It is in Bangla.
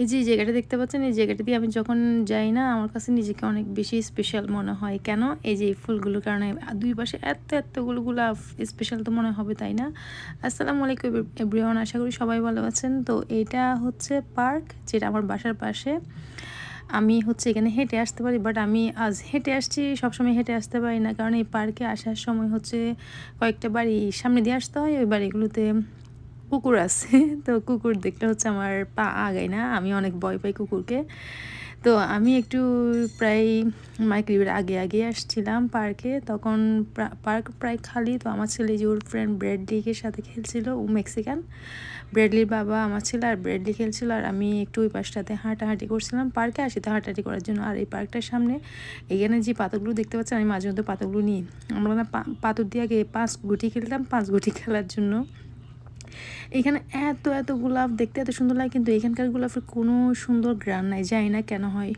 এই যে জায়গাটা দেখতে পাচ্ছেন, এই জায়গাটা দিয়ে আমি যখন যাই না, আমার কাছে নিজেকে অনেক বেশি স্পেশাল মনে হয়। কেন? এই যে, এই ফুলগুলোর কারণে দুই পাশে এত এতগুলো গোলাপ স্পেশাল তো মনে হবে, তাই না? আসসালামু আলাইকুম এভরিওয়ান, আশা করি সবাই ভালো আছেন। তো এটা হচ্ছে পার্ক, যেটা আমার বাসার পাশে। আমি হচ্ছে এখানে হেঁটে আসতে পারি বাট আমি আজ হেঁটে আসছি, সবসময় হেঁটে আসতে পারি না। কারণ এই পার্কে আসার সময় হচ্ছে কয়েকটা বাড়ি সামনে দিয়ে আসতে হয়, ওই বাড়িগুলোতে কুকুর আছে, তো কুকুর দেখলে হচ্ছে আমার পা আগায় না, আমি অনেক ভয় পাই কুকুরকে। তো আমি একটু প্রায় মাইক্রিবের আগে আগে আসছিলাম পার্কে, তখন পার্ক প্রায় খালি, তো আমার ছেলে যে ওর ফ্রেন্ড ব্রেডলিকে সাথে খেলছিল, ও মেক্সিকান ব্রেডলির বাবা আমার ছেলে আর ব্রেডলি খেলছিল, আর আমি একটু ওই পাশটাতে হাঁটাহাঁটি করছিলাম। পার্কে আসি তো হাঁটাহাঁটি করার জন্য, আর এই পার্কটার সামনে এখানে যে পাথরগুলো দেখতে পাচ্ছেন, আমি মাঝে মধ্যে পাথরগুলো নিই। আমরা না পাথর দিয়ে আগে পাঁচ গুটি খেলতাম, পাঁচ গুটি খেলার জন্য। এখানে এত এত গোলাপ দেখতে এত সুন্দর লাগে, কিন্তু এখানকার গোলাপের কোনো সুন্দর গ্রান নাই, জানি না কেন হয়।